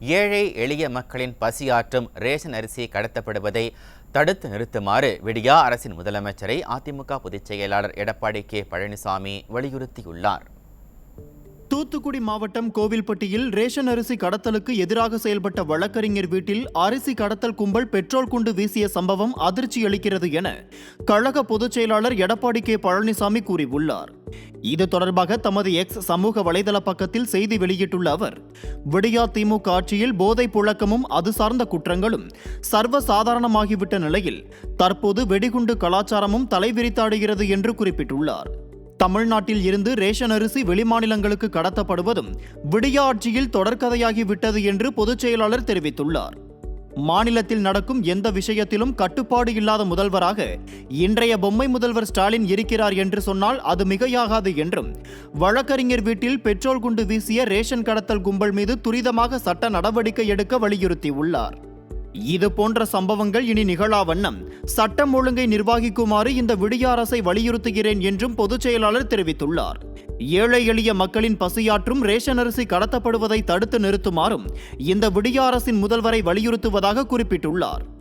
ஏழை எளிய மக்களின் பசியாற்றும் ரேஷன் அரிசி கடத்தப்படுவதை தடுத்து நிறுத்துமாறு விடியா அரசின் முதலமைச்சரை அதிமுக பொதுச் செயலாளர் எடப்பாடி கே பழனிசாமி வலியுறுத்தியுள்ளார். தூத்துக்குடி மாவட்டம் கோவில்பட்டியில் ரேஷன் அரிசி கடத்தலுக்கு எதிராக செயல்பட்ட வழக்கறிஞர் வீட்டில் அரிசி கடத்தல் கும்பல் பெட்ரோல் குண்டு வீசிய சம்பவம் அதிர்ச்சி அளிக்கிறது என கழக பொதுச் செயலாளர் எடப்பாடி கே பழனிசாமி கூறியுள்ளார். இது தொடர்பாக தமது எக்ஸ் சமூக வலைதள பக்கத்தில் செய்தி வெளியிட்டுள்ள அவர் விடியா திமுக ஆட்சியில் போதை புழக்கமும் அது சார்ந்த குற்றங்களும் சர்வ சாதாரணமாகிவிட்ட நிலையில் தற்போது வெடிகுண்டு கலாச்சாரமும் தலைவிரித்தாடுகிறது என்று குறிப்பிட்டுள்ளார். தமிழ்நாட்டில் இருந்து ரேஷன் அரிசி வெளிமாநிலங்களுக்கு கடத்தப்படுவதும் விடிய ஆட்சியில் தொடர்கதையாகிவிட்டது என்று பொதுச் செயலாளர் தெரிவித்துள்ளார். மாநிலத்தில் நடக்கும் எந்த விஷயத்திலும் கட்டுப்பாடு இல்லாத முதல்வராக இன்றைய பொம்மை முதல்வர் ஸ்டாலின் இருக்கிறார் என்று சொன்னால் அது மிகையாகாது என்றும் வழக்கறிஞர் வீட்டில் பெட்ரோல் குண்டு வீசிய ரேஷன் கடத்தல் கும்பல் மீது துரிதமாக சட்ட நடவடிக்கை எடுக்க வலியுறுத்தியுள்ளார். இது போன்ற சம்பவங்கள் இனி நிகழா வண்ணம். சட்டம் ஒழுங்கை நிர்வகிக்குமாறு இந்த விடிய அரசை வலியுறுத்துகிறேன் என்றும் பொதுச் செயலாளர் தெரிவித்துள்ளார். ஏழை எளிய மக்களின் பசியாற்றும் ரேஷன் அரிசி கடத்தப்படுவதை தடுத்து நிறுத்துமாறும் இந்த விடிய அரசின் முதல்வரை வலியுறுத்துவதாக குறிப்பிட்டுள்ளார்.